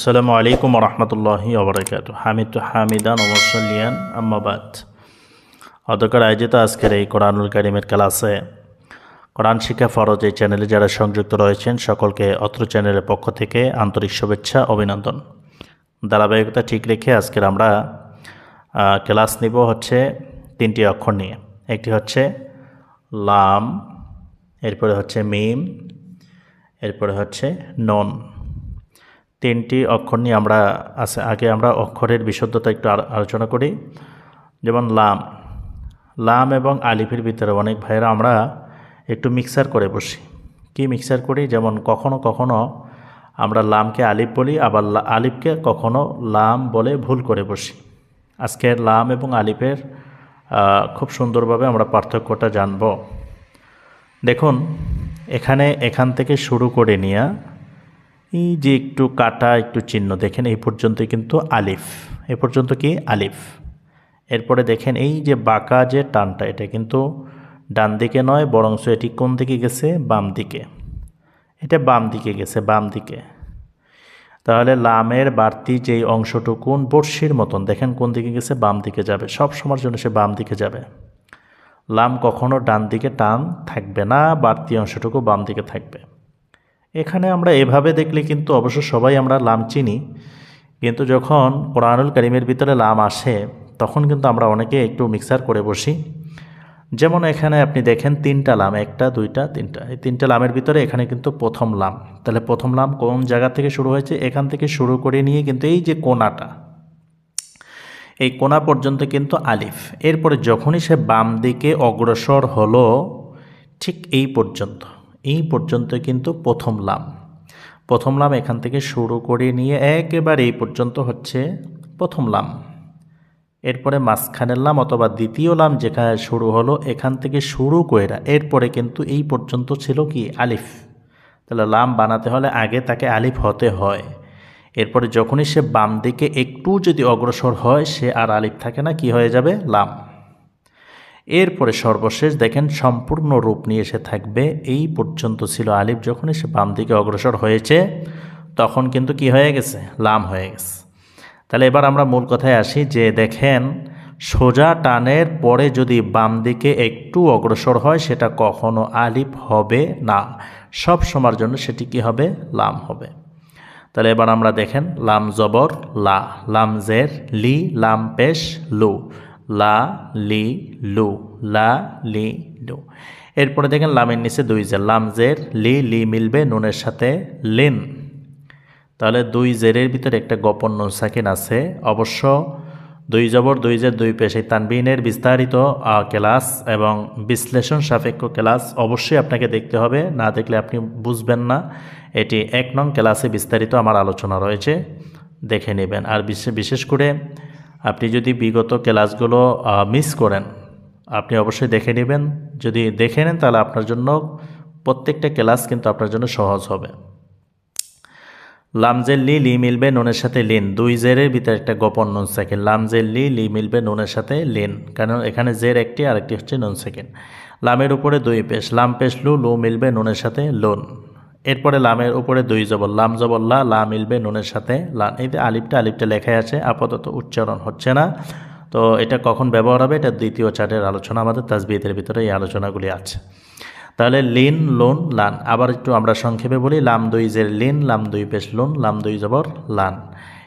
আসসালামু আলাইকুম রহমতুল্লাহি ওবরাকাত হামিদ হামিদান ওমসলিয়ান আম্মাবাদ অধ্যকার আয়োজিত আজকের এই কোরআনুল কারিমের ক্লাসে কোরআন শিক্ষা ফরজ এই চ্যানেলে যারা সংযুক্ত রয়েছেন, সকলকে অত্র চ্যানেলের পক্ষ থেকে আন্তরিক শুভেচ্ছা, অভিনন্দন। ধারাবাহিকতা ঠিক রেখে আজকের আমরা ক্লাস নিব হচ্ছে তিনটি অক্ষর নিয়ে। একটি হচ্ছে লাম, এরপরে হচ্ছে মিম, এরপরে হচ্ছে নন। তিনটি অক্ষর নিয়ে আমরা আছে। আগে আমরা অক্ষরের বিশুদ্ধতা একটু আলোচনা করি। যেমন লাম। লাম এবং আলিফের ভিতরে অনেক ভাইয়েরা আমরা একটু মিক্সার করে বসি। কি মিক্সার করি? যেমন কখনো কখনো আমরা লামকে আলিফ বলি, আবার আলিফকে কখনো লাম বলে ভুল করে বসি। আজকে লাম এবং আলিফের খুব সুন্দরভাবে আমরা পার্থক্যটা জানব। দেখুন, এখানে এখান থেকে শুরু করে নিয়ে এই যে একটু কাটা, একটু চিহ্ন, দেখেন এই পর্যন্ত কিন্তু আলিফ। এ পর্যন্ত কি? আলিফ। এরপরে দেখেন এই যে বাঁকা যে টানটা, এটা কিন্তু ডান দিকে নয় বরংস এটি কোন দিকে গেছে? বাম দিকে। এটা বাম দিকে গেছে, বাম দিকে। তাহলে লামের বাড়তি যেই অংশটুকুন বর্ষির মতন, দেখেন কোন দিকে গেছে? বাম দিকে যাবে। সব সময়ের জন্য সে বাম দিকে যাবে। লাম কখনো ডান দিকে টান থাকবে না, বাড়তি অংশটুকু বাম দিকে থাকবে। এখানে আমরা এভাবে দেখলে কিন্তু অবশ্য সবাই আমরা লাম চিনি। কিন্তু যখন কোরআনুল করিমের ভিতরে লাম আসে, তখন কিন্তু আমরা অনেকে একটু মিক্সার করে বসি। যেমন এখানে আপনি দেখেন তিনটা লাম, একটা, দুইটা, তিনটা। এই তিনটা লামের ভিতরে এখানে কিন্তু প্রথম লাম। তাহলে প্রথম লাম কোন জায়গা থেকে শুরু হয়েছে? এখান থেকে শুরু করে নিয়ে কিন্তু এই যে কোনাটা, এই কোনা পর্যন্ত কিন্তু আলিফ। এরপরে যখনই সে বাম দিকে অগ্রসর হলো, ঠিক এই পর্যন্ত। এই পর্যন্ত কিন্তু প্রথম লাম। প্রথম লাম এখান থেকে শুরু করে নিয়ে একেবারে এই পর্যন্ত হচ্ছে প্রথম লাম। এরপরে মাঝখানের লাম অথবা দ্বিতীয় লাম যেখানে শুরু হলো, এখান থেকে শুরু কইরা এরপরে কিন্তু এই পর্যন্ত ছিল কি? আলিফ। তাহলে লাম বানাতে হলে আগে তাকে আলিফ হতে হয়। এরপরে যখনই সে বাম দিকে একটু যদি অগ্রসর হয়, সে আর আলিফ থাকে না, কি হয়ে যাবে? লাম। এরপরে সর্বশেষ দেখেন সম্পূর্ণ রূপ নিয়ে এসে থাকবে। এই পর্যন্ত ছিল আলিফ যখন এসে বাম দিকে অগ্রসর হয়েছে, তখন কিন্তু কি হয়ে গেছে? লাম হয়ে গেছে। তাহলে এবার আমরা মূল কথায় আসি যে দেখেন, সোজা টানের পরে যদি বাম দিকে একটু অগ্রসর হয়, সেটা কখনো আলিফ হবে না। সব সময়ের জন্য সেটি কি হবে? লাম হবে। তাহলে এবার আমরা দেখেন, লাম জবর, লা, লাম জের, লি, লাম পেশ, লু। লা, লি, লু, লা, লি, লু। এরপরে দেখেন লামের নিচে দুই জের। লাম জের, লি লি মিলবে নুনের সাথে লিন। তাহলে দুই জেরের ভিতরে একটা গোপন নুন সাকিন আছে। অবশ্য দুই জবর, দুই জের, দুই পেশ তানবিনের বিস্তারিত ক্লাস এবং বিশ্লেষণ সাপেক্ষ ক্লাস অবশ্যই আপনাকে দেখতে হবে। না দেখলে আপনি বুঝবেন না। এটি এক নং ক্লাসে বিস্তারিত আমার আলোচনা রয়েছে। দেখে নেবেন। আর বিশে- বিশেষ করে আপনি যদি বিগত ক্লাসগুলো মিস করেন, আপনি অবশ্যই দেখে নেবেন। যদি দেখে নেন, তাহলে আপনার জন্য প্রত্যেকটা ক্লাস কিন্তু আপনার জন্য সহজ হবে। লামজের লি লি মিলবে নুনের সাথে লিন। দুই জেরের ভিতরে একটা গোপন নুন সেকেন্ড। লামজের লি লি মিলবে নুনের সাথে লিন, কারণ এখানে জের একটি আর একটি হচ্ছে নুন সেকেন্ড। লামের উপরে দুই পেশ। লাম পেশ, লু লু মিলবে নুনের সাথে লোন। এরপরে লামের উপরে দুই জবর লাম জবর লা লা মিলবে নুনের সাথে লান এই যে আলিফটা আলিফটা লেখাই আছে, আপাতত উচ্চারণ হচ্ছে না। তো এটা কখন ব্যবহার হবে, এটা দ্বিতীয় চার্টের আলোচনা, আমাদের তাজবিদের ভিতরে এই আলোচনাগুলি আছে। তাহলে লিন, লোন, লান, আবার একটু আমরা সংক্ষেপে বলি, লাম দুই জের লিন, লাম দুই পেশ লোন, লাম দুই জবর, লান।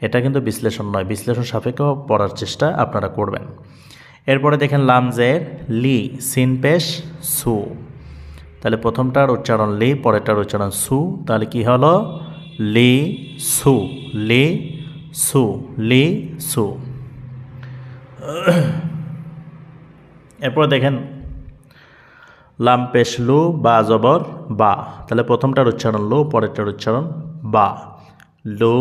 এটা কিন্তু বিশ্লেষণ নয়, বিশ্লেষণ সাপেক্ষ পড়ার চেষ্টা আপনারা করবেন। এরপরে দেখেন লাম জের, লি, সিন পেশ, সু। তাহলে প্রথমটার উচ্চারণ লি, পরেরটার উচ্চারণ সু। তাহলে কি হলো? লি সু লি সু লি সু। এরপর দেখেন, লাম পেশ লু, বা জবর, বা। তাহলে প্রথমটার উচ্চারণ লু, পরেরটার উচ্চারণ বা। লু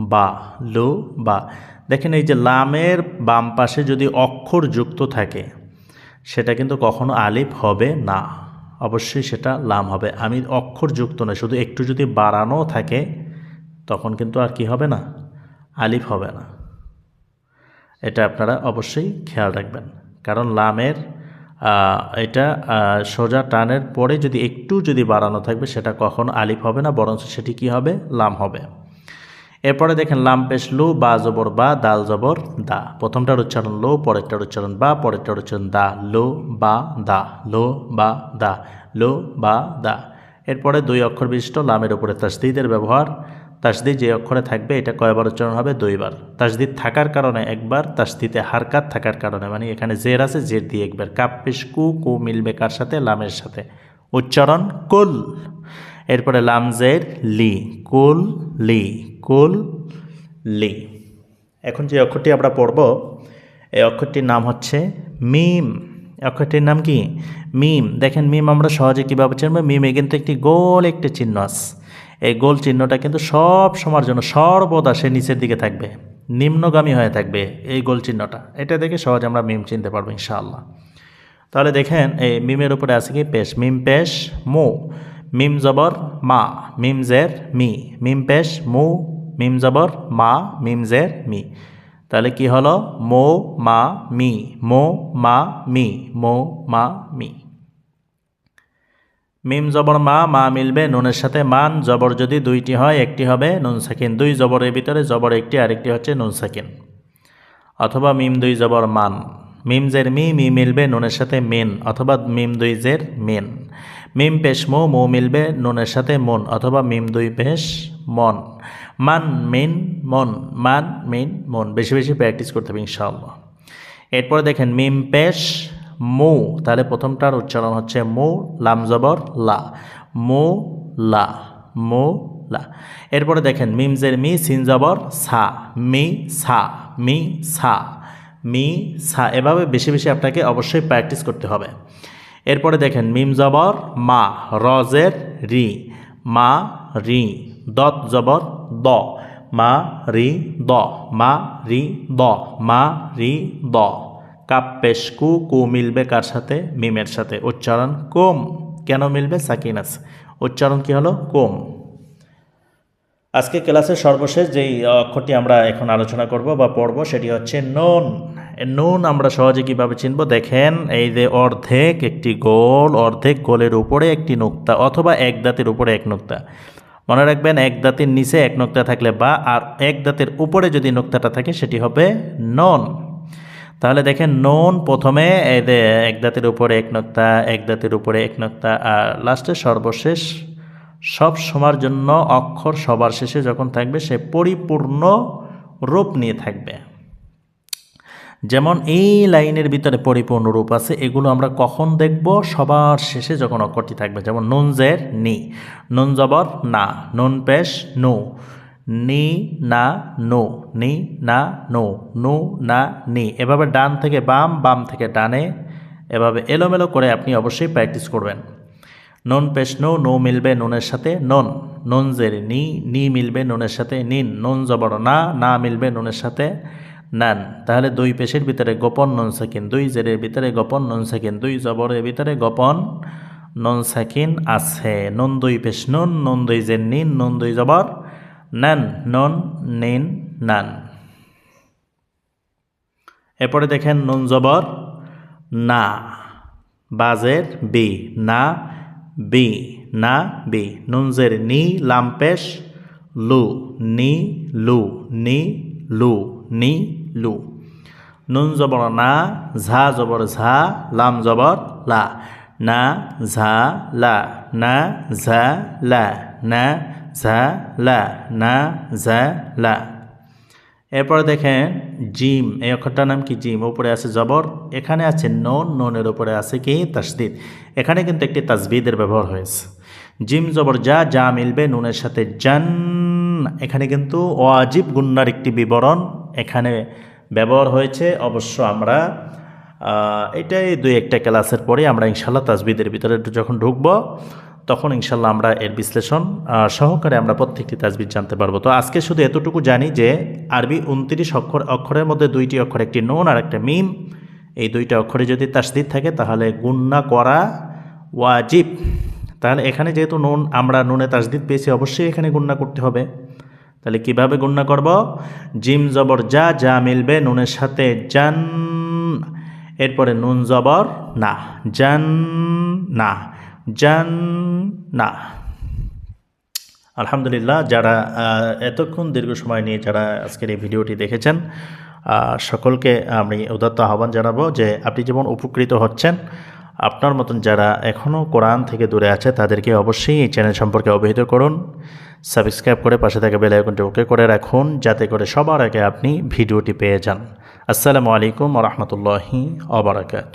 বা লু, বা। দেখেন এই যে লামের বাম পাশে যদি অক্ষর যুক্ত থাকে, সেটা কিন্তু কখনো আলিফ হবে না। অবশ্যই সেটা লাম হবে। আমি অক্ষর যুক্ত নয়, শুধু একটু যদি বাড়ানো থাকে, তখন কিন্তু আর কি হবে না? আলিফ হবে না। এটা আপনারা অবশ্যই খেয়াল রাখবেন। কারণ লামের এটা সোজা টানের পরে যদি একটু যদি বাড়ানো থাকবে, সেটা কখন আলিফ হবে না, বরঞ্চ সেটি কি হবে? লাম হবে। এরপরে দেখেন লাম পেশ লু, বা জবর বা, দাল জবর, দা। প্রথমটার উচ্চারণ লো, পরেরটার উচ্চারণ বা, পরেরটার উচ্চারণ দা। লো, বা, দা। লো, বা, দা। লো, বা, দা। এরপরে দুই অক্ষর বিশিষ্ট, লামের উপরে তাসদিদের ব্যবহার। তাসদিদ যে অক্ষরে থাকবে, এটা কয়বার উচ্চারণ হবে? দুইবার। তাসদিদ থাকার কারণে একবার, তাসদিতে হারকাত থাকার কারণে মানে এখানে জের আছে, জের দিয়ে একবার। কাপ পেশ কু কু মিলবে কার সাথে? লামের সাথে। উচ্চারণ কুল। এরপরে লাম জের লি, কুল লি কুল, লি। এখন যে অক্ষরটি আমরা পড়ব, এই অক্ষরটির নাম হচ্ছে মিম। অক্ষরটির নাম কি? মিম। দেখেন, মিম আমরা সহজে কীভাবে চিনব? মিমে কিন্তু একটি গোল একটি চিহ্ন আছে। এই গোল চিহ্নটা কিন্তু সব সময়ের জন্য সর্বদা সে নিচের দিকে থাকবে, নিম্নগামী হয়ে থাকবে এই গোল চিহ্নটা। এটা দেখে সহজে আমরা মিম চিনতে পারব, ইনশাআল্লাহ। তাহলে দেখেন, এই মিমের উপরে আছে কি? পেশ। মিম, পেশ, মু। মিম জবর, মা, মিম জের, মি, মিম পেশ, মু, মিম জবর, মা, মিম জের, মি। তাহলে কি হলো? মো, মা, মি, মো, মা, মি, মো, মা, মি। মিম জবর, মা মা মিলবে নুনের সাথে। মান জবর যদি দুইটি হয়, একটি হবে নুন সাকিন। দুই জবরের ভিতরে জবর একটি, আরেকটি হচ্ছে নুন সাকিন। অথবা মিম দুই জবর, মান। মিম জের, মি মি মিলবে নুনের সাথে মেন। অথবা মিম দুই জের, মেন। মিম পেশ মো মো মিলবে, নুনের সাথে মন, অথবা মিম দুই পেশ মন। মান, মিন, মন, মান, মিন, মন। বেশি বেশি প্র্যাকটিস করতে হবে, ইনশাআল্লাহ। এরপরে দেখেন, মিম পেশ মু। তাহলে প্রথমটার উচ্চারণ হচ্ছে মু, লাম জবর, লা। মু লা মু, লা। এরপরে দেখেন মিমজের মি, সিন জবর, সা। মি সা মি সা। মি, সা। এভাবে বেশি বেশি আপনাকে অবশ্যই প্র্যাকটিস করতে হবে। এরপরে দেখেন, মিম জবর, মা, রজের রি, মা, রি, দত জবর, দ, মা, রি, দ, মা, রি, দ, মা, রি, দ। কাপ পেশ কু কু মিলবে কার সাথে? মিমের সাথে। উচ্চারণ কোম। কেন মিলবে? সাকিনাস উচ্চারণ কি হলো? কোম। আজকে ক্লাসের সর্বশেষ যেই অক্ষরটি আমরা এখন আলোচনা করব বা পড়ব, সেটি হচ্ছে নুন। নুন আমরা সহজে কীভাবে চিনব? দেখেন, এই যে অর্ধেক একটি গোল, অর্ধেক গোলের উপরে একটি নোক্তা অথবা এক দাঁতের উপরে এক নোক্তা। মনে রাখবেন, এক দাঁতের নিচে এক নোক্তা থাকলে বা, আর এক দাঁতের উপরে যদি নোক্তাটা থাকে, সেটি হবে নন। তাহলে দেখেন, নুন প্রথমে এক দাঁতের উপরে এক নোক্তা, এক দাঁতের উপরে এক নোক্তা, আর লাস্টে সর্বশেষ, সব সময়ের জন্য অক্ষর সবার শেষে যখন থাকবে, সে পরিপূর্ণ রূপ নিয়ে থাকবে। যেমন এই লাইনের ভিতরে পরিপূর্ণ রূপ আছে, এগুলো আমরা কখন দেখব? সবার শেষে যখন অক্ষরটি থাকবে, যেমন নুন জের নি, নুন জবর না, নুন পেশ নু, নি না নো, নি না নো, নু না নি। এভাবে ডান থেকে বাম বাম থেকে ডানে, এভাবে এলোমেলো করে আপনি অবশ্যই প্র্যাকটিস করবেন। নন পেশ নো নো মিলবে নুনের সাথে নন নন জের নি নি মিলবে নুনের সাথে নিন নন জবর না না মিলবে নুনের সাথে নান। তাহলে দুই পেশের ভিতরে গোপন নন সাকিন, দুই জেরের ভিতরে গোপন নন সাকিন, দুই জবরের ভিতরে গোপন নন সাকিন আছে। নন দুই পেশ নুন, নন দুই জের নিন, নন দুই জবর নান, নন নিন নান। এরপরে দেখেন নুন জবর না বাজের বি, না বি না বি নুনজের নি লাম্পেশ লু, নি লু নি লু, নি লু। নুন জবর না, ঝা জবর ঝা, লাম জবর লা। না, ঝা, লা। না, ঝা, লা। না, ঝা, লা। না, ঝা, লা। এরপরে দেখেন, জিম, এই অক্ষরটার নাম কি জিম? উপরে আছে জবর, এখানে আছে নন, ননের উপরে আছে কি? তাসদিদ। এখানে কিন্তু একটি তাসবিদের ব্যবহার হয়েছে। জিম, জবর, যা যা মিলবে নুনের সাথে জান। এখানে কিন্তু ওয়াজিব গুন্নার একটি বিবরণ এখানে ব্যবহার হয়েছে, অবশ্য আমরা এটাই দুই একটা ক্লাসের পরে আমরা ইনশাল্লাহ তাজবিদের ভিতরে যখন ঢুকবো, তখন ইনশাল্লাহ আমরা এর বিশ্লেষণ সহকারে আমরা প্রত্যেকটি তাজবিদ জানতে পারব। তো আজকে শুধু এতটুকু জানি যে, আরবি উনত্রিশ অক্ষর, অক্ষরের মধ্যে দুইটি অক্ষর, একটি নুন আর একটা মিম। এই দুইটা অক্ষরে যদি তাসদিদ থাকে, তাহলে গুন্না করা ওয়াজিব। তাহলে এখানে যেহেতু নুন, আমরা নুনে তাসদিদ পেয়েছি, অবশ্যই এখানে গুন্না করতে হবে। তাহলে কীভাবে গুন্না করব? জিম জবর যা যা মিলবে, নুনের সাথে জান, এরপরে নুন জবর না, জান না জান, না। আলহামদুলিল্লাহ, যারা এতক্ষণ দীর্ঘ সময় নিয়ে যারা আজকের এই ভিডিওটি দেখেছেন সকলকে আমি উদাত্ত আহ্বান জানাব যে আপনি যেমন উপকৃত হচ্ছেন, আপনার মতন যারা এখনও কোরআন থেকে দূরে আছে, তাদেরকে অবশ্যই এই চ্যানেল সম্পর্কে অবহিত করুন। সাবস্ক্রাইব করে পাশে থাকা বেল আইকনটি ওকে করে রাখুন, যাতে করে সবার আগে আপনি ভিডিওটি পেয়ে যান। আসসালামু আলাইকুম রহমতুল্লাহি অবরাকাত